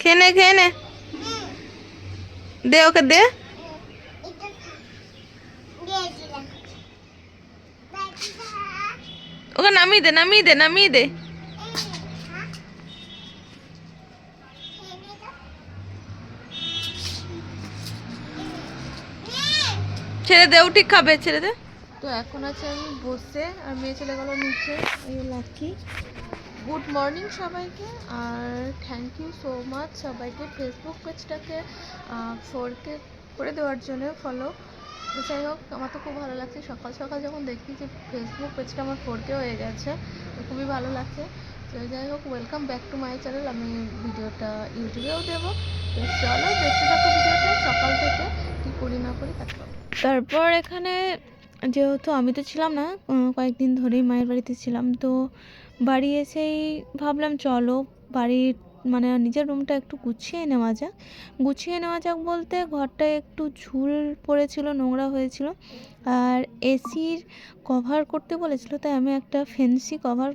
খেয়ে নে খেয়ে নে দে ওকে দে। ওকে নামিয়ে দে নামিয়ে দে নামিয়ে দে। ছেড়ে দে ঠিক খাবে, ছেড়ে দে। তো এখন আছে আমি বসে, আর মেয়ে চলে গেল নিচে। এই লাকি। গুড মর্নিং সবাইকে, আর থ্যাংক ইউ সো মাচ সবাইকে ফেসবুক পেজটাকে ফোরকে করে দেওয়ার জন্য ফলো যাই হোক, আমার তো খুব ভালো লাগছে। সকাল সকাল যখন দেখি যে ফেসবুক পেজটা আমার ফোরকে হয়ে গেছে খুবই ভালো লাগছে। তো যাই হোক welcome back to my channel আমি ভিডিওটা ইউটিউবেও দেবো। তো চলো, দেখতে থাকো ভিডিওটা। সকাল করি, না করি তারপর তারপর এখানে যেহেতু আমি তো ছিলাম না কয়েকদিন ধরেই মায়ের বাড়িতে ছিলাম, তো বাড়ি এসেই ভাবলাম চলো বাড়ির মানে নিজের রুমটা একটু গুছিয়ে নেওয়া যাক। গুছিয়ে নেওয়া যাক বলতে ঘরটা একটু ঝুল পড়েছিল, নোংরা হয়েছিল, আর এসির কভার করতে বলেছিল, তাই আমি একটা ফেন্সি কভার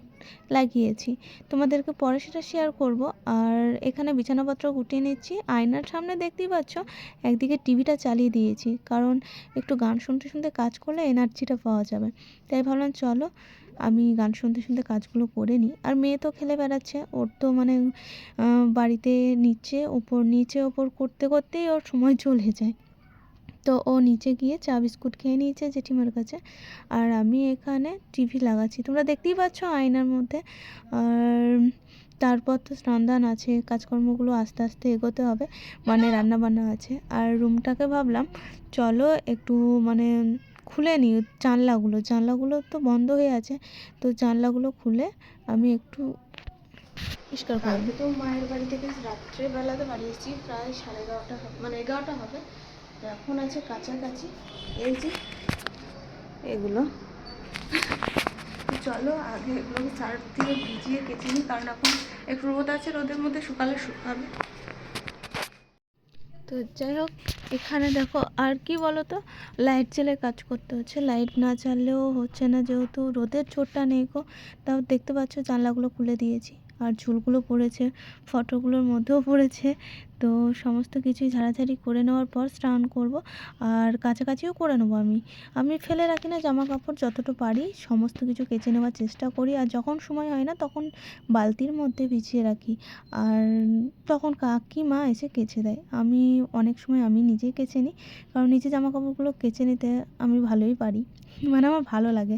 লাগিয়েছি। তোমাদেরকে পরে সেটা শেয়ার করব। আর এখানে বিছানাপত্র গুটিয়ে নিচ্ছি। আয়নার সামনে দেখতেই পাচ্ছ, একদিকে টিভিটা চালিয়ে দিয়েছি। কারণ একটু গান শুনতে শুনতে কাজ করলে এনার্জিটা পাওয়া যাবে। তাই ভাবলাম, চলো আমি গান শুনতে শুনতে কাজগুলো করে নিই। আর মেয়ে তো খেলে বেড়াচ্ছে। ওর তো মানে বাড়িতে নিচে, ওপর নিচে, ওপর করতে করতেই ওর সময় চলে যায়। তো ও নিচে গিয়ে চা বিস্কুট খেয়ে নিয়েছে জেঠিমার কাছে। আর আমি এখানে টিভি লাগাচ্ছি। তোমরা দেখতেই পাচ্ছ আয়নার মধ্যে। আর তারপর তো স্নান দান আছে কাজকর্মগুলো আস্তে আস্তে এগোতে হবে মানে রান্না বান্না আছে। আর রুমটাকে ভাবলাম চলো একটু মানে খুলে নিই জানলাগুলো। জানলাগুলো তো বন্ধ হয়ে আছে তো জানলাগুলো খুলে আমি একটু পরিষ্কার করব তো মায়ের বাড়ি থেকে রাত্রেবেলাতে বাড়ি এসেছি প্রায় সাড়ে এগারোটা হবে মানে এগারোটা হবে। এখন আছে কাছাকাছি। এই যে, এগুলো। চলো আগে এগুলোকে চার দিয়ে ভিজিয়ে কেচে নিই, কারণ এখন একটু রোদ আছে, রোদের মধ্যে শুকালে শুকাবে। তো যাই হোক, এখানে দেখো আর কি বলো তো লাইট জ্বেলে কাজ করতে হচ্ছে। লাইট না জ্বাললেও হচ্ছে না যেহেতু রোদের চোটটা নেই গো। তাও দেখতে পাচ্ছ, জানলাগুলো খুলে দিয়েছি। আর ঝুলগুলো পড়েছে, ফটোগুলোর মধ্যেও পড়েছে। তো সমস্ত কিছুই ঝাড়াঝাড়ি করে নেওয়ার পর স্নান করব আর কাছাকাছিও করে নেব আমি। আমি ফেলে রাখি না জামা কাপড় যতটা পারি, সমস্ত কিছু কেচে নেওয়ার চেষ্টা করি। আর যখন সময় হয় না, তখন বালতির মধ্যে বিছিয়ে রাখি। আর তখন কাকিমা এসে কেচে দেয়। আমি অনেক সময় আমি নিজেই কেচে নিই, কারণ নিজে জামা কাপড়গুলো কেচে নিতে আমি ভালোই পারি। মানে আমার ভালো লাগে।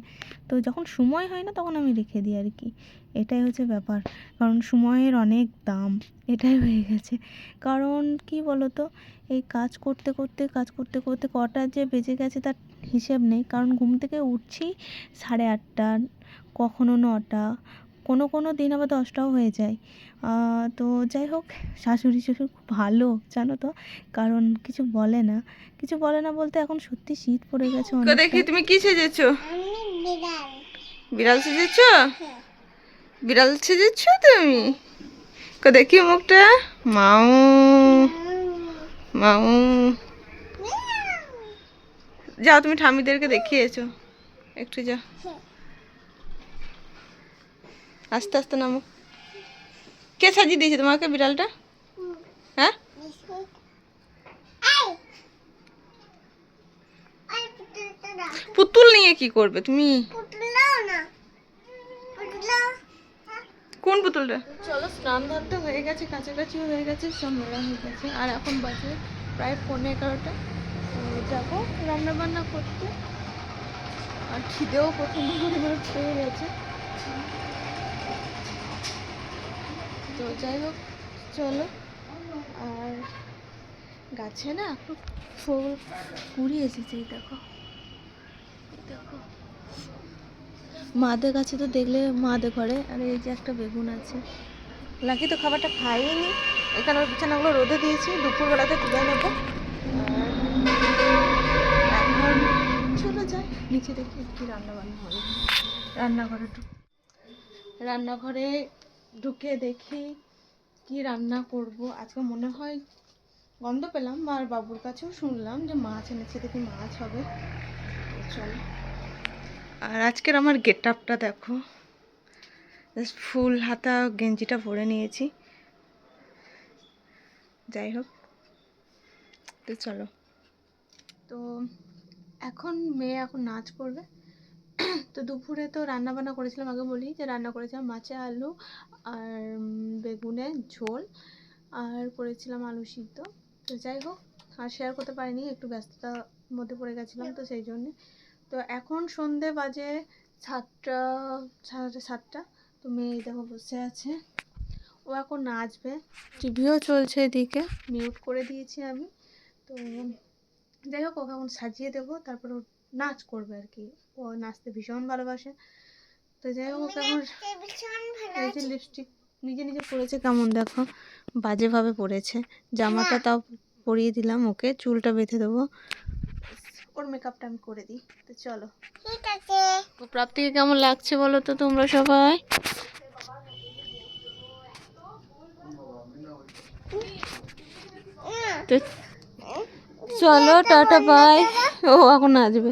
তো যখন সময় হয় না, তখন আমি রেখে দিই আর কি এটাই হচ্ছে ব্যাপার। কারণ সময়ের অনেক দাম। এটাই হয়ে গেছে। কারণ কি বলতো? এই কাজ করতে করতে, কাজ করতে করতে কটা যে বেজে গেছে তার হিসেব নেই। কারণ ঘুম থেকে উঠছি সাড়ে আটটা, কখনো নটা কোনো কোনো দিন আবার দশটাও হয়ে যায়। আহ, তো যাই হোক শাশুড়ি শ্বশুর খুব ভালো জানো তো। কারণ কিছু বলে না। কিছু বলে না বলতে এখন সত্যি শীত পড়ে গেছে দেখি অনেকটা। তুমি কি সেজেছো? বিড়াল সেজেছো? বিড়াল। সেজেছো তুমি? কো দেখি মুখটা। মাউ। মাউ। যাও তুমি ঠামিদেরকে দেখিয়েছো। একটু যাও। আস্তে আস্তে নামো। কে সাজিয়ে দিয়েছে তোমাকে বিড়ালটা? হ্যাঁ? পুতুল নিয়ে কি করবে তুমি? কোন পুতুলটা? চলো, স্নান ধান তো হয়ে গেছে, কাছাকাছিও হয়ে গেছে, সব মেলা হয়ে গেছে। আর এখন বাজে প্রায় পৌনে এগারোটা। যাব রান্না বান্না করতে। আর খিদেও প্রচণ্ড পরিমাণে পেয়ে গেছে। তো যাই হোক, চলো। আর গাছে না ফুল কুড়ি এসেছে দেখো। দেখো। মাদের কাছে তো দেখলে মাদের ঘরে, আর এই যে একটা বেগুন আছে। লাকি তো খাবারটা খাইনি, এখানে বিছানাগুলো রোদে দিয়েছি, দুপুরবেলাতে তুলে নেব। এখন চলে যাই, নিচে দেখি কি রান্না বান্না হবে। রান্নাঘরে রান্নাঘরে ঢুকে দেখি কি রান্না করব। আজকে মনে হয় গন্ধ পেলাম আর বাবুর কাছেও শুনলাম যে মাছ এনেছে, দেখি মাছ হবে। চলো। আর আজকের আমার গেট আপটা দেখো। জাস্ট ফুল হাতা গেঞ্জিটা পরে নিয়েছি। যাই হোক, তো চলো। তো এখন মেয়ে এখন নাচ করবে। তো দুপুরে তো রান্না বান্না করেছিলাম, আগে বলি যে রান্না করেছিলাম মাছে আলু আর বেগুনের ঝোল আর করেছিলাম আলু সিদ্ধ। তো যাই হোক, আর শেয়ার করতে পারিনি, একটু ব্যস্ততার মধ্যে পড়ে গেছিলাম তো সেই জন্যে। তো এখন সন্ধে বাজে সাতটা, সাড়ে সাতটা, তো মেয়ে দেখো বসে আছে। ও এখন নাচবে, টিভিও চলছে এদিকে মিউট করে দিয়েছি আমি। তো যাই হোক, ওকে এখন সাজিয়ে দেবো, তারপর নাচ করবে আর কি। ও নাচতে ভীষণ ভালোবাসে। তো যাই হোক এখন এই যে লিপস্টিক নিজে নিজে পরেছে কেমন দেখো? বাজেভাবে পরেছে। জামাটা তাও পরিয়ে দিলাম ওকে চুলটা বেঁধে দেবো। ওর মেকআপটা আমি করে দিই। তো চলো। তো প্রাপ্তিকে কেমন লাগছে বলো তো তোমরা সবাই? তো চলো টাটা বাই ও এখন আসবে